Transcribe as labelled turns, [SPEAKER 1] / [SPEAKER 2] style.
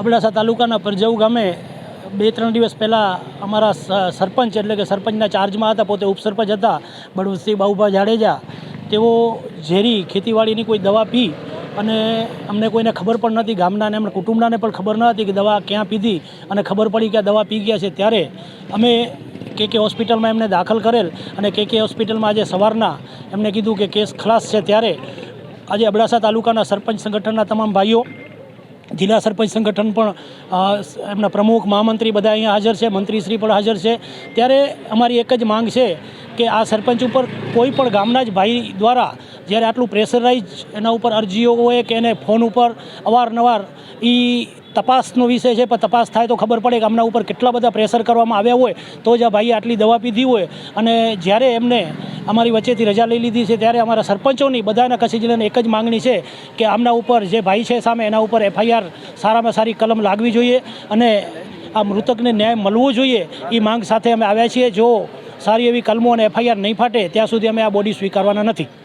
[SPEAKER 1] અબડાસા તાલુકાના પરજવ ગામે બે ત્રણ દિવસ પહેલાં અમારા સરપંચ એટલે કે સરપંચના ચાર્જમાં હતા, પોતે ઉપસરપંચ હતા, બળવંતસિંહ બાબુભા જાડેજા. તેઓ ઝેરી ખેતીવાડીની કોઈ દવા પી અને અમને કોઈને ખબર પણ નથી ગામનાને એમના કુટુંબનાને પણ ખબર ન હતી કે દવા ક્યાં પીધી અને ખબર પડી કે દવા પી ગયા છે. ત્યારે અમે કે કે હોસ્પિટલમાં એમને દાખલ કરેલ અને કે કે હોસ્પિટલમાં આજે સવારના એમને કીધું કે કેસ ખલાસ છે. ત્યારે આજે અબડાસા તાલુકાના સરપંચ સંગઠનના તમામ ભાઈઓ જિલ્લા સરપંચ સંગઠન પણ એમના પ્રમુખ, મહામંત્રી બધા અહીંયા હાજર છે, મંત્રીશ્રી પણ હાજર છે. ત્યારે અમારી એક જ માંગ છે કે આ સરપંચ ઉપર કોઈ પણ ગામના જ ભાઈ દ્વારા જ્યારે આટલું પ્રેશરાઇઝ એના ઉપર અરજીઓ હોય કે એને ફોન ઉપર અવારનવાર એ તપાસનો વિષય છે, પણ તપાસ થાય તો ખબર પડે કે આમના ઉપર કેટલા બધા પ્રેશર કરવામાં આવ્યા હોય તો જ આ ભાઈએ આટલી દવા પીધી હોય. અને જ્યારે એમને અમારી વચ્ચેથી રજા લઈ લીધી છે ત્યારે અમારા સરપંચોની બધાના કચ્છ જિલ્લાની એક જ માંગણી છે કે આમના ઉપર જે ભાઈ છે સામે એના ઉપર એફઆઈઆર સારામાં સારી કલમ લાગવી જોઈએ અને આ મૃતકને ન્યાય મળવો જોઈએ એ માંગ સાથે અમે આવ્યા છીએ. જો સારી એવી કલમો અને એફઆઈઆર નહીં ફાટે, ત્યાં સુધી અમે આ બોડી સ્વીકારવાના નથી.